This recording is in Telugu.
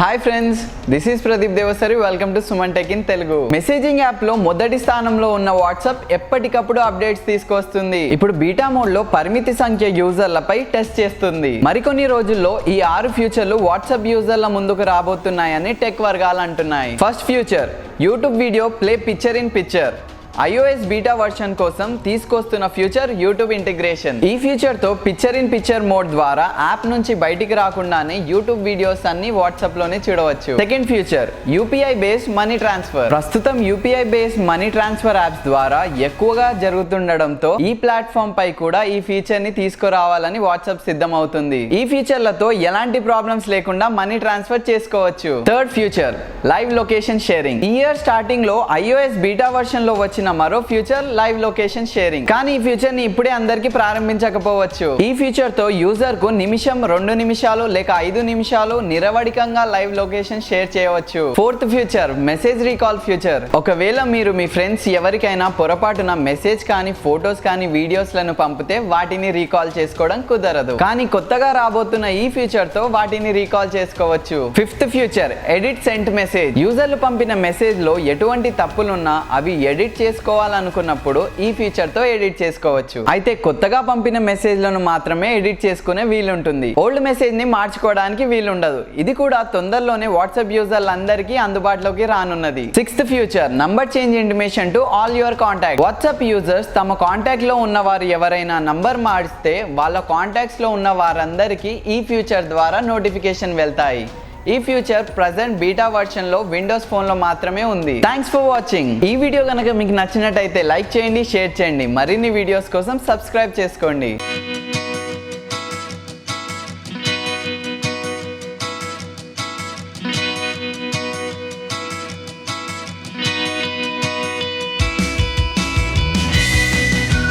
Hi friends this is Pradeep Devasari welcome to Suman tech in Telugu messaging యాప్లో మొదటి స్థానంలో ఉన్న వాట్సాప్ ఎప్పటికప్పుడు అప్డేట్స్ తీసుకొస్తుంది. ఇప్పుడు బీటా మోడ్లో పరిమితి సంఖ్య యూజర్లపై టెస్ట్ చేస్తుంది. మరికొన్ని రోజుల్లో ఈ ఆరు ఫ్యూచర్లు వాట్సాప్ యూజర్ల ముందుకు రాబోతున్నాయని టెక్ వర్గాలు అంటున్నాయి. First feature YouTube video play picture in picture iOS beta version కోసం తీసుకొస్తున్న ఫ్యూచర్ యూట్యూబ్ ఇంటిగ్రేషన్. ఈ ఫ్యూచర్తో పిక్చర్ ఇన్ పిక్చర్ మోడ్ ద్వారా యాప్ నుంచి బయటికి రాకుండానే యూట్యూబ్ వీడియోస్ అన్ని వాట్సాప్లోనే చూడవచ్చు. Second feature UPI base money transfer. ప్రస్తుతం UPI base money transfer apps ద్వారా ఎక్కువగా జరుగుతుండడంతో ఈ ప్లాట్ఫామ్ పై కూడా ఈ ఫీచర్ని తీసుకురావాలని వాట్సాప్ సిద్ధం అవుతుంది ఈ ఫీచర్లతో ఎలాంటి ప్రాబ్లమ్స్ లేకుండా మనీ ట్రాన్స్ఫర్ చేసుకోవచ్చు. Third feature live location sharing. ఈ ఇయర్ స్టార్టింగ్లో ఐఓఎస్ బీటా వర్షన్లో వచ్చిన మరో ఫ్యూచర్ లైవ్ లొకేషన్ షేరింగ్ కానీ ఈ ఫ్యూచర్ని ఇప్పుడే అందరికి ప్రారంభించకపోవచ్చు. ఈ ఫ్యూచర్తో యూజర్కు నిమిషం రెండు నిమిషాలు లేక ఐదు నిమిషాలు నిరవడికంగా లైవ్ లొకేషన్ షేర్ చేయవచ్చు. Fourth feature message recall feature ఒకవేళ మీరు మీ ఫ్రెండ్స్ ఎవరికైనా పొరపాటున మెసేజ్ కానీ ఫొటోస్ కానీ వీడియోస్లను పంపితే వాటిని రీకాల్ చేసుకోవడం కుదరదు. కానీ కొత్తగా రాబోతున్న ఈ ఫ్యూచర్తో వాటిని రీకాల్ చేసుకోవచ్చు. Fifth feature edit sent message యూజర్లు పంపిన మెసేజ్లో ఎటువంటి తప్పులున్నా అవి ఎడిట్ చేసుకోవాలనుకున్నప్పుడు ఈ ఫీచర్తో ఎడిట్ చేసుకోవచ్చు. అయితే కొత్తగా పంపిన మెసేజ్లను మాత్రమే ఎడిట్ చేసుకునే వీలుంటుంది. ఓల్డ్ మెసేజ్ని మార్చుకోవడానికి వీలుండదు. ఇది కూడా తొందరలోనే వాట్సాప్ యూజర్లందరికీ అందుబాటులోకి రానున్నది. Sixth feature number change intimation to all your contact WhatsApp users తమ కాంటాక్ట్లో ఉన్న వారు ఎవరైనా నంబర్ మారిస్తే వాళ్ళ కాంటాక్ట్స్లో ఉన్న వారందరికీ ఈ ఫ్యూచర్ ద్వారా నోటిఫికేషన్ వెళ్తాయి. ఈ ఫ్యూచర్ ప్రజెంట్ బీటా వర్షన్లో విండోస్ ఫోన్లో మాత్రమే ఉంది. థ్యాంక్స్ ఫర్ వాచింగ్ ఈ వీడియో కనుక మీకు నచ్చినట్టయితే లైక్ చేయండి షేర్ చేయండి. మరిన్ని వీడియోస్ కోసం సబ్స్క్రైబ్ చేసుకోండి.